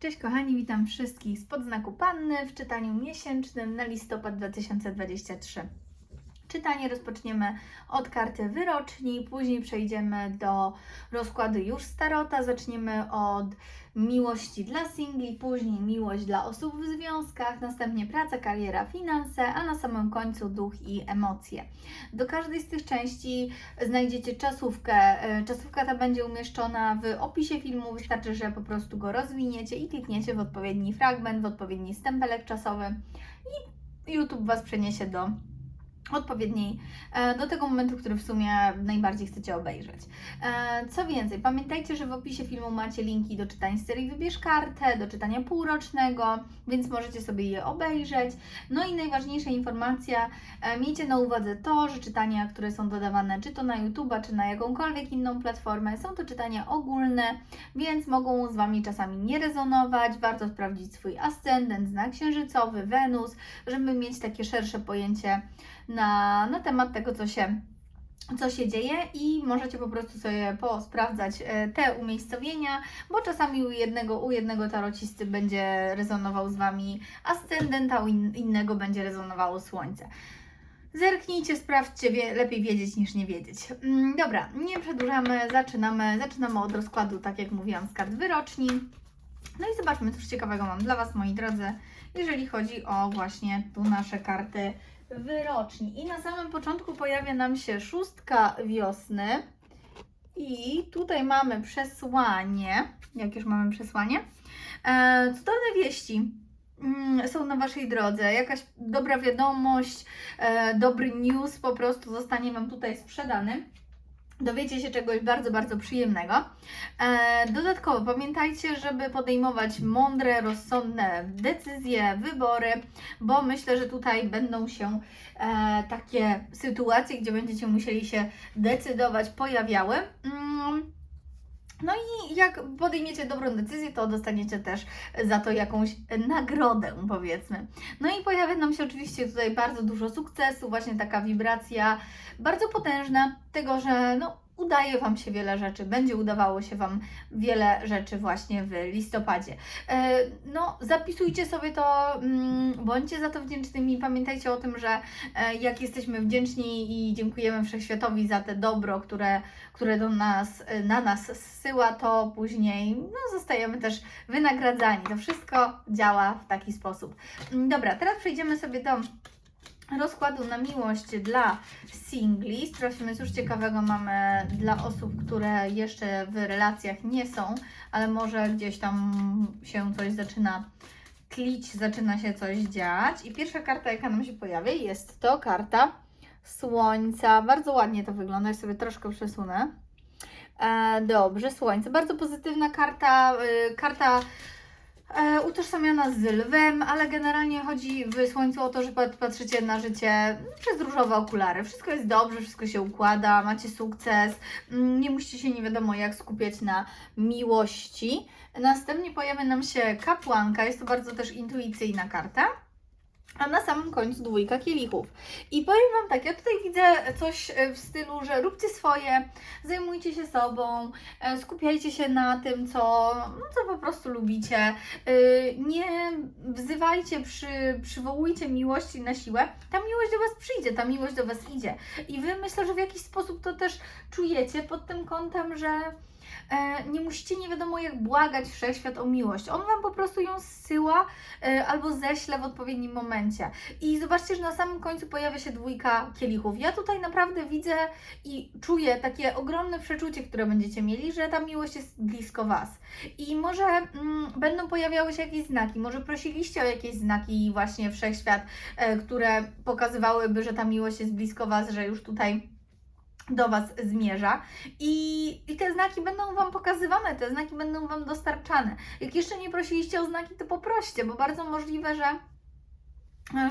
Cześć kochani, witam wszystkich spod znaku Panny w czytaniu miesięcznym na listopad 2023. Czytanie rozpoczniemy od karty wyroczni, później przejdziemy do rozkładu już starota, zaczniemy od miłości dla singli, później miłość dla osób w związkach, następnie praca, kariera, finanse, a na samym końcu duch i emocje. Do każdej z tych części znajdziecie czasówkę. E, Czasówka ta będzie umieszczona w opisie filmu. Wystarczy, że po prostu go rozwiniecie i klikniecie w odpowiedni fragment, w odpowiedni stempelek czasowy i YouTube Was przeniesie do odpowiedniej, e, do tego momentu, który w sumie najbardziej chcecie obejrzeć. E, Co więcej, pamiętajcie, że w opisie filmu macie linki do czytań serii Wybierz kartę, do czytania półrocznego, więc możecie sobie je obejrzeć. No i najważniejsza informacja, E, Miejcie na uwadze to, że czytania, które są dodawane czy to na YouTube'a, czy na jakąkolwiek inną platformę, są to czytania ogólne, więc mogą z Wami czasami nie rezonować. Warto sprawdzić swój ascendent, znak księżycowy, Wenus, żeby mieć takie szersze pojęcie na, na temat tego, co się co się dzieje i możecie po prostu sobie posprawdzać e, te umiejscowienia, bo czasami u jednego, u jednego tarocisty będzie rezonował z Wami ascendent, a u in, innego będzie rezonowało słońce. Zerknijcie, sprawdźcie, lepiej wiedzieć niż nie wiedzieć. Mm, dobra, nie przedłużamy, zaczynamy. Zaczynamy od rozkładu, tak jak mówiłam, z kart wyroczni. No i zobaczmy, cóż ciekawego mam dla Was, moi drodzy, jeżeli chodzi o właśnie tu nasze karty wyroczni. I na samym początku pojawia nam się szóstka wiosny. I tutaj mamy przesłanie. Jak już mamy przesłanie? E, cudowne wieści mm, są na Waszej drodze. Jakaś dobra wiadomość, e, dobry news po prostu zostanie Wam tutaj sprzedany. Dowiecie się czegoś bardzo, bardzo przyjemnego. E, dodatkowo pamiętajcie, żeby podejmować mądre, rozsądne decyzje, wybory, bo myślę, że tutaj będą się e, takie sytuacje, gdzie będziecie musieli się decydować, pojawiały. No i jak podejmiecie dobrą decyzję, to dostaniecie też za to jakąś nagrodę, powiedzmy. No i pojawia nam się oczywiście tutaj bardzo dużo sukcesu, właśnie taka wibracja bardzo potężna tego, że no, udaje Wam się wiele rzeczy, będzie udawało się Wam wiele rzeczy właśnie w listopadzie. E, No, zapisujcie sobie to, mm, bądźcie za to wdzięcznymi. Pamiętajcie o tym, że e, jak jesteśmy wdzięczni i dziękujemy Wszechświatowi za te dobro, które, które do nas, e, na nas zsyła, to później no, zostajemy też wynagradzani. To wszystko działa w taki sposób. Mm, Dobra, teraz przejdziemy sobie do rozkładu na miłość dla singli. Sprawdźmy, cóż ciekawego mamy dla osób, które jeszcze w relacjach nie są, ale może gdzieś tam się coś zaczyna tlić, zaczyna się coś dziać. I pierwsza karta, jaka nam się pojawia, jest to karta Słońca. Bardzo ładnie to wygląda, ja sobie troszkę przesunę. E, dobrze, Słońce. Bardzo pozytywna karta, y, karta e, utożsamiana z lwem, ale generalnie chodzi w Słońcu o to, że pat- patrzycie na życie przez różowe okulary. Wszystko jest dobrze, wszystko się układa, macie sukces, mm, nie musicie się nie wiadomo jak skupiać na miłości. Następnie pojawia nam się kapłanka, jest to bardzo też intuicyjna karta. A na samym końcu dwójka kielichów. I powiem Wam tak, ja tutaj widzę coś e, w stylu, że róbcie swoje, zajmujcie się sobą, e, skupiajcie się na tym, co, no, co po prostu lubicie. E, Nie wzywajcie, przy, przywołujcie miłości na siłę. Ta miłość do Was przyjdzie, ta miłość do Was idzie. I Wy myślę, że w jakiś sposób to też czujecie pod tym kątem, że nie musicie nie wiadomo jak błagać wszechświat o miłość. On Wam po prostu ją zsyła e, albo ześlę w odpowiednim momencie. I zobaczcie, że na samym końcu pojawia się dwójka kielichów. Ja tutaj naprawdę widzę i czuję takie ogromne przeczucie, które będziecie mieli, że ta miłość jest blisko Was. I może mm, będą pojawiały się jakieś znaki, może prosiliście o jakieś znaki właśnie wszechświat, e, które pokazywałyby, że ta miłość jest blisko Was, że już tutaj do Was zmierza I, i te znaki będą Wam pokazywane, te znaki będą Wam dostarczane. Jak jeszcze nie prosiliście o znaki, to poproście, bo bardzo możliwe, że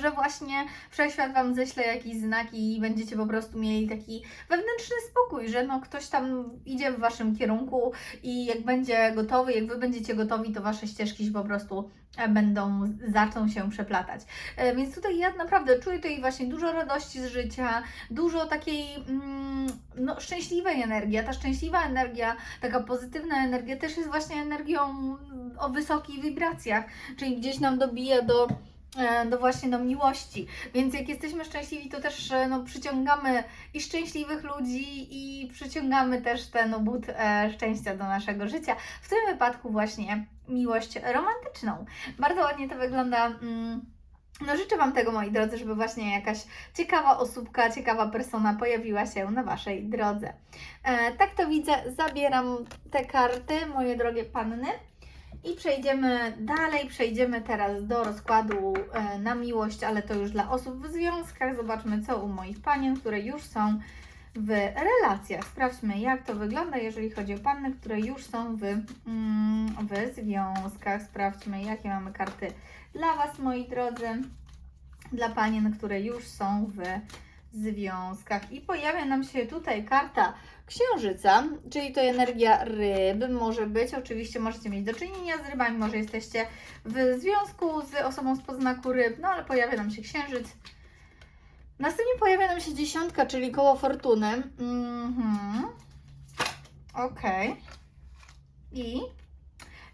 że właśnie wszechświat Wam ześle jakiś znak i będziecie po prostu mieli taki wewnętrzny spokój, że no ktoś tam idzie w Waszym kierunku i jak będzie gotowy, jak Wy będziecie gotowi, to Wasze ścieżki się po prostu e, będą, zaczną się przeplatać. E, Więc tutaj ja naprawdę czuję tutaj właśnie dużo radości z życia, dużo takiej mm, no, szczęśliwej energii, a ta szczęśliwa energia, taka pozytywna energia też jest właśnie energią o wysokich wibracjach, czyli gdzieś nam dobija do e, do właśnie do miłości. Więc jak jesteśmy szczęśliwi, to też e, no, przyciągamy i szczęśliwych ludzi i przyciągamy też ten obót e, szczęścia do naszego życia. W tym wypadku właśnie miłość romantyczną. Bardzo ładnie to wygląda. Mm, no życzę Wam tego, moi drodzy, żeby właśnie jakaś ciekawa osóbka, ciekawa persona pojawiła się na Waszej drodze. E, tak to widzę, zabieram te karty, moje drogie panny. I przejdziemy dalej, przejdziemy teraz do rozkładu e, na miłość, ale to już dla osób w związkach. Zobaczmy, co u moich panien, które już są w relacjach. Sprawdźmy, jak to wygląda, jeżeli chodzi o panny, które już są w, mm, w związkach. Sprawdźmy, jakie mamy karty dla Was, moi drodzy, dla panien, które już są w związkach. I pojawia nam się tutaj karta Księżyca, czyli to energia ryb może być. Oczywiście możecie mieć do czynienia z rybami, może jesteście w związku z osobą z podznaku ryb, no ale pojawia nam się Księżyc. Następnie pojawia nam się dziesiątka, czyli koło fortuny. Mhm. Okej. I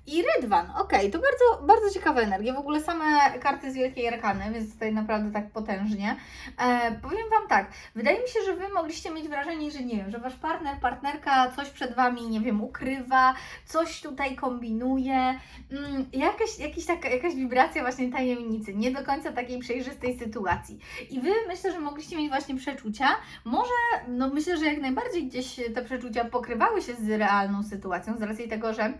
i Rydwan, okej, to bardzo, bardzo ciekawa energia. W ogóle same karty z Wielkiej Arkany, więc tutaj naprawdę tak potężnie. E, powiem Wam tak, wydaje mi się, że Wy mogliście mieć wrażenie, że nie wiem, że Wasz partner, partnerka coś przed Wami, nie wiem, ukrywa, coś tutaj kombinuje, mm, jakaś, jakiś taka, jakaś wibracja właśnie tajemnicy, nie do końca takiej przejrzystej sytuacji. I Wy myślę, że mogliście mieć właśnie przeczucia, może, no myślę, że jak najbardziej gdzieś te przeczucia pokrywały się z realną sytuacją, z racji tego, że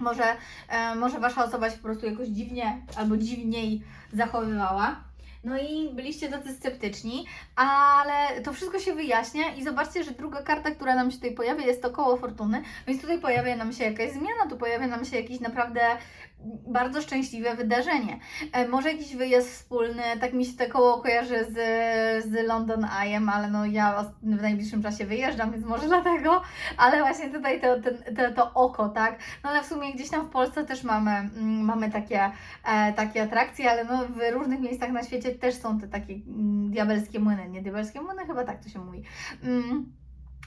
może, e, może wasza osoba się po prostu jakoś dziwnie albo dziwniej zachowywała. No i byliście tacy sceptyczni, ale to wszystko się wyjaśnia i zobaczcie, że druga karta, która nam się tutaj pojawia, jest to koło fortuny, więc tutaj pojawia nam się jakaś zmiana, tu pojawia nam się jakiś naprawdę bardzo szczęśliwe wydarzenie. E, może jakiś wyjazd wspólny, tak mi się to koło kojarzy z, z London Eye'em, ale no ja w najbliższym czasie wyjeżdżam, więc może dlatego, ale właśnie tutaj to, to, to oko, tak? No ale w sumie gdzieś tam w Polsce też mamy, mm, mamy takie, e, takie atrakcje, ale no w różnych miejscach na świecie też są te takie mm, diabelskie młyny, nie diabelskie młyny, chyba tak to się mówi. Mm.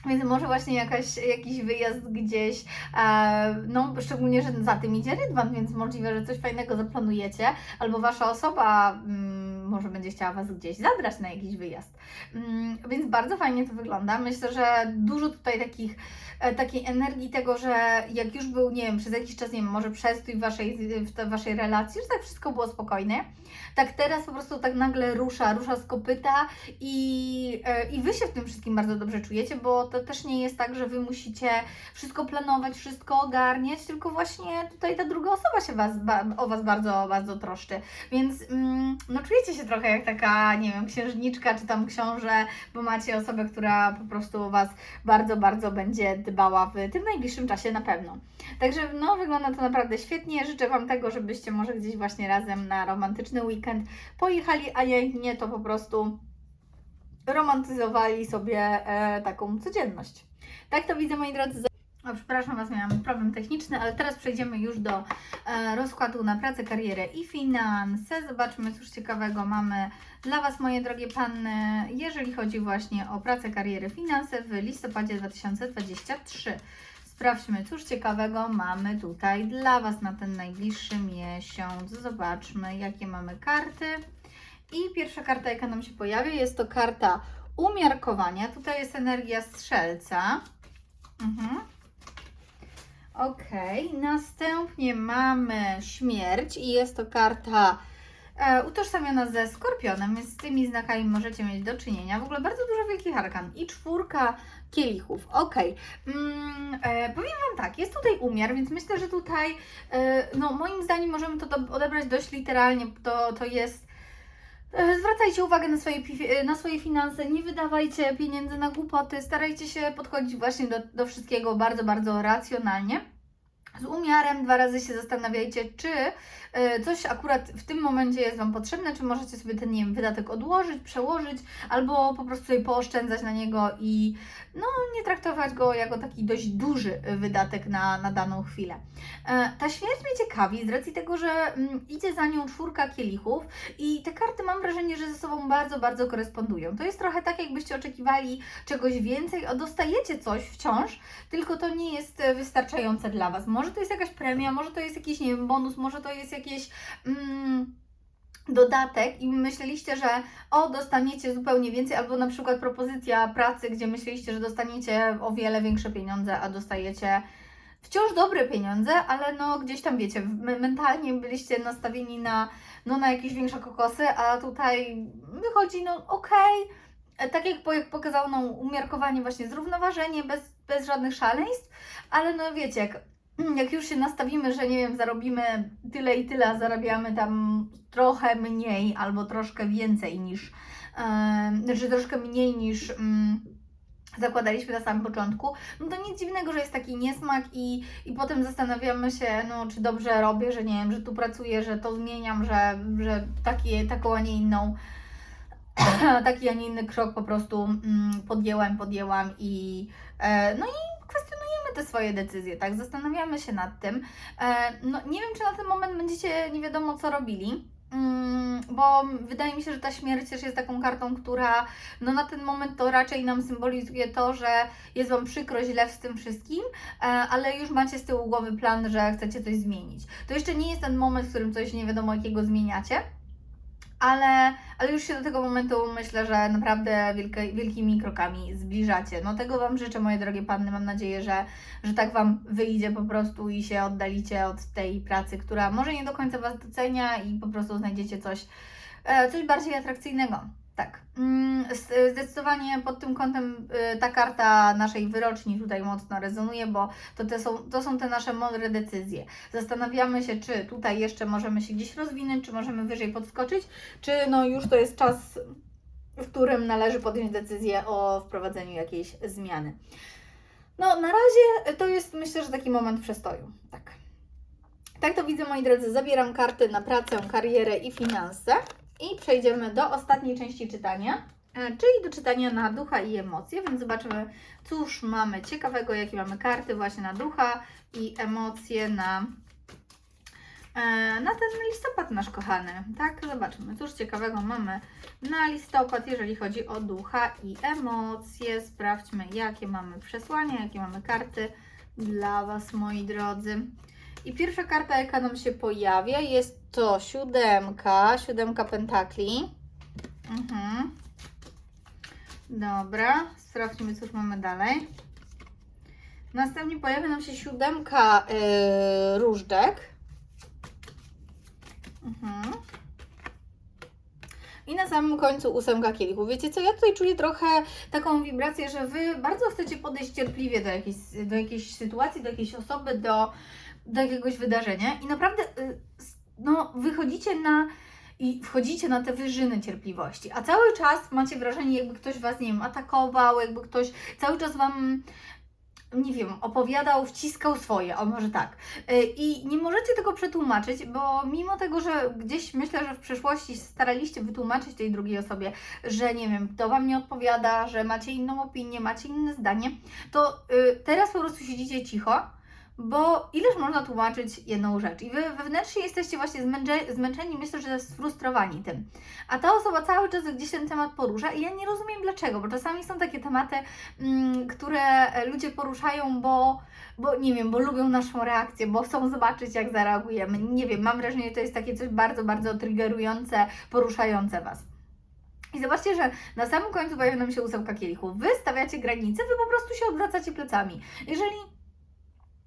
Więc może właśnie jakaś, jakiś wyjazd gdzieś, e, no szczególnie, że za tym idzie rydwan, więc możliwe, że coś fajnego zaplanujecie, albo Wasza osoba mm, może będzie chciała Was gdzieś zabrać na jakiś wyjazd. Mm, więc bardzo fajnie to wygląda. Myślę, że dużo tutaj takich, e, takiej energii tego, że jak już był, nie wiem, przez jakiś czas, nie wiem, może przestój w Waszej, w Waszej relacji, że tak wszystko było spokojne, tak teraz po prostu tak nagle rusza, rusza z kopyta i, e, i Wy się w tym wszystkim bardzo dobrze czujecie, bo to też nie jest tak, że Wy musicie wszystko planować, wszystko ogarniać, tylko właśnie tutaj ta druga osoba się was, o Was bardzo, bardzo troszczy. Więc mm, no czujecie się trochę jak taka, nie wiem, księżniczka czy tam książę, bo macie osobę, która po prostu o Was bardzo, bardzo będzie dbała w tym najbliższym czasie na pewno. Także no wygląda to naprawdę świetnie. Życzę Wam tego, żebyście może gdzieś właśnie razem na romantyczny weekend pojechali, a jak nie, to po prostu romantyzowali sobie e, taką codzienność. Tak to widzę, moi drodzy. O, przepraszam Was, miałam problem techniczny, ale teraz przejdziemy już do e, rozkładu na pracę, karierę i finanse. Zobaczmy, cóż ciekawego mamy dla Was, moje drogie panny, jeżeli chodzi właśnie o pracę, karierę, finanse w listopadzie 2023. Sprawdźmy, cóż ciekawego mamy tutaj dla Was na ten najbliższy miesiąc. Zobaczmy, jakie mamy karty. I pierwsza karta, jaka nam się pojawia, jest to karta umiarkowania. Tutaj jest energia strzelca. Mhm. Ok, następnie mamy śmierć i jest to karta e, utożsamiona ze skorpionem, więc z tymi znakami możecie mieć do czynienia. W ogóle bardzo dużo wielkich arkan i czwórka kielichów. Ok, mm, e, powiem Wam tak, jest tutaj umiar, więc myślę, że tutaj, e, no moim zdaniem możemy to do, odebrać dość literalnie. To, to jest Zwracajcie uwagę na swoje, e, na swoje finanse, nie wydawajcie pieniędzy na głupoty, starajcie się podchodzić właśnie do, do wszystkiego bardzo, bardzo racjonalnie. Z umiarem, dwa razy się zastanawiajcie, czy e, coś akurat w tym momencie jest Wam potrzebne, czy możecie sobie ten nie wiem, wydatek odłożyć, przełożyć, albo po prostu sobie pooszczędzać na niego i no, nie traktować go jako taki dość duży wydatek na, na daną chwilę. E, Ta śmierć mnie ciekawi z racji tego, że mm, idzie za nią czwórka kielichów i te karty mam wrażenie, że ze sobą bardzo, bardzo korespondują. To jest trochę tak, jakbyście oczekiwali czegoś więcej, a dostajecie coś wciąż, tylko to nie jest e, wystarczające dla Was. Może to jest jakaś premia, może to jest jakiś, nie wiem, bonus, może to jest jakieś... Mm, dodatek i myśleliście, że o, dostaniecie zupełnie więcej, albo na przykład propozycja pracy, gdzie myśleliście, że dostaniecie o wiele większe pieniądze, a dostajecie wciąż dobre pieniądze, ale no gdzieś tam wiecie, me- mentalnie byliście nastawieni na, no, na jakieś większe kokosy, a tutaj wychodzi, no okej, E, tak jak, po- jak pokazało nam umiarkowanie, właśnie zrównoważenie, bez, bez żadnych szaleństw, ale no wiecie, jak, jak już się nastawimy, że nie wiem, zarobimy tyle i tyle, a zarabiamy tam trochę mniej albo troszkę więcej niż, e, znaczy troszkę mniej niż. Mm, zakładaliśmy na samym początku, no to nic dziwnego, że jest taki niesmak i, i potem zastanawiamy się, no czy dobrze robię, że nie wiem, że tu pracuję, że to zmieniam, że, że taki, taką, a nie inną taki, a nie inny krok po prostu mm, podjęłam, podjęłam i e, no i te swoje decyzje, tak? Zastanawiamy się nad tym. E, no nie wiem, czy na ten moment będziecie nie wiadomo co robili. Mm, bo wydaje mi się, że ta śmierć też jest taką kartą, która no na ten moment to raczej nam symbolizuje to, że jest Wam przykro, źle z tym wszystkim, e, ale już macie z tyłu głowy plan, że chcecie coś zmienić. To jeszcze nie jest ten moment, w którym coś nie wiadomo jakiego zmieniacie, ale, ale już się do tego momentu myślę, że naprawdę wielkie, wielkimi krokami zbliżacie. No tego Wam życzę, moje drogie panny. Mam nadzieję, że, że tak Wam wyjdzie po prostu i się oddalicie od tej pracy, która może nie do końca Was docenia i po prostu znajdziecie coś, e, coś bardziej atrakcyjnego. Tak. Mm, Zdecydowanie pod tym kątem y, ta karta naszej wyroczni tutaj mocno rezonuje, bo to, te są, to są te nasze mądre decyzje. Zastanawiamy się, czy tutaj jeszcze możemy się gdzieś rozwinąć, czy możemy wyżej podskoczyć, czy no już to jest czas, w którym należy podjąć decyzję o wprowadzeniu jakiejś zmiany. No, na razie to jest myślę, że taki moment przestoju. Tak. Tak to widzę, moi drodzy. Zabieram karty na pracę, karierę i finanse. I przejdziemy do ostatniej części czytania, e, czyli do czytania na ducha i emocje, więc zobaczymy, cóż mamy ciekawego, jakie mamy karty właśnie na ducha i emocje na, e, na ten listopad nasz kochany. Tak, zobaczmy, cóż ciekawego mamy na listopad, jeżeli chodzi o ducha i emocje. Sprawdźmy, jakie mamy przesłania, jakie mamy karty dla Was, moi drodzy. I pierwsza karta, jaka nam się pojawia, jest to siódemka, siódemka pentakli. Mhm. Dobra, sprawdźmy, cóż mamy dalej. Następnie pojawia nam się siódemka yy, różdżek. Mhm. I na samym końcu ósemka kielichów. Wiecie co, ja tutaj czuję trochę taką wibrację, że Wy bardzo chcecie podejść cierpliwie do jakiejś, do jakiejś sytuacji, do jakiejś osoby, do, do jakiegoś wydarzenia i naprawdę y, no, wychodzicie na i wchodzicie na te wyżyny cierpliwości, a cały czas macie wrażenie, jakby ktoś Was, nie wiem, atakował, jakby ktoś cały czas Wam nie wiem, opowiadał, wciskał swoje, o może tak. Y, I nie możecie tego przetłumaczyć, bo mimo tego, że gdzieś myślę, że w przeszłości staraliście wytłumaczyć tej drugiej osobie, że nie wiem, to Wam nie odpowiada, że macie inną opinię, macie inne zdanie, to y, teraz po prostu siedzicie cicho, bo ileż można tłumaczyć jedną rzecz i Wy wewnętrznie jesteście właśnie zmęcze, zmęczeni, myślę, że sfrustrowani tym. A ta osoba cały czas gdzieś ten temat porusza i ja nie rozumiem dlaczego, bo czasami są takie tematy, mm, które ludzie poruszają, bo, bo nie wiem, bo lubią naszą reakcję, bo chcą zobaczyć, jak zareagujemy. Nie wiem, mam wrażenie, że to jest takie coś bardzo, bardzo triggerujące, poruszające Was. I zobaczcie, że na samym końcu pojawia nam się ósemka kielichów. Wy stawiacie granice, wy po prostu się odwracacie plecami. Jeżeli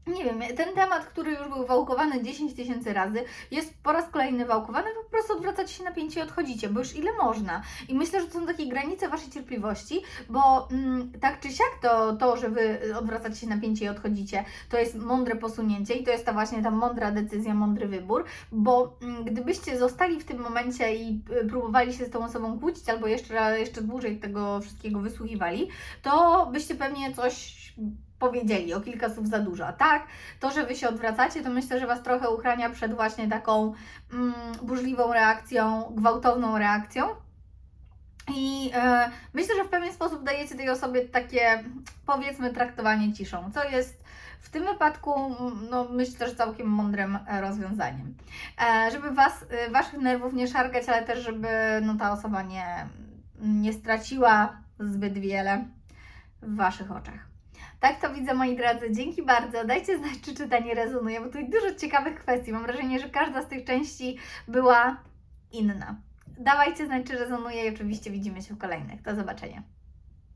nie wiem, ten temat, który już był wałkowany 10 tysięcy razy, jest po raz kolejny wałkowany, po prostu odwracacie się na pięcie i odchodzicie, bo już ile można. I myślę, że to są takie granice Waszej cierpliwości, bo mm, tak czy siak to, to, że Wy odwracacie się na pięcie i odchodzicie, to jest mądre posunięcie i to jest ta właśnie ta mądra decyzja, mądry wybór, bo mm, gdybyście zostali w tym momencie i y, próbowali się z tą osobą kłócić, albo jeszcze, jeszcze dłużej tego wszystkiego wysłuchiwali, to byście pewnie coś powiedzieli, o kilka słów za dużo. A tak, to, że Wy się odwracacie, to myślę, że Was trochę uchrania przed właśnie taką mm, burzliwą reakcją, gwałtowną reakcją. I e, myślę, że w pewien sposób dajecie tej osobie takie, powiedzmy, traktowanie ciszą, co jest w tym wypadku, mm, no, myślę, że całkiem mądrym e, rozwiązaniem. E, żeby was, e, Waszych nerwów nie szargać, ale też, żeby no, ta osoba nie, nie straciła zbyt wiele w Waszych oczach. Tak to widzę, moi drodzy. Dzięki bardzo. Dajcie znać, czy czytanie rezonuje, bo tu jest dużo ciekawych kwestii. Mam wrażenie, że każda z tych części była inna. Dawajcie znać, czy rezonuje i oczywiście widzimy się w kolejnych. Do zobaczenia.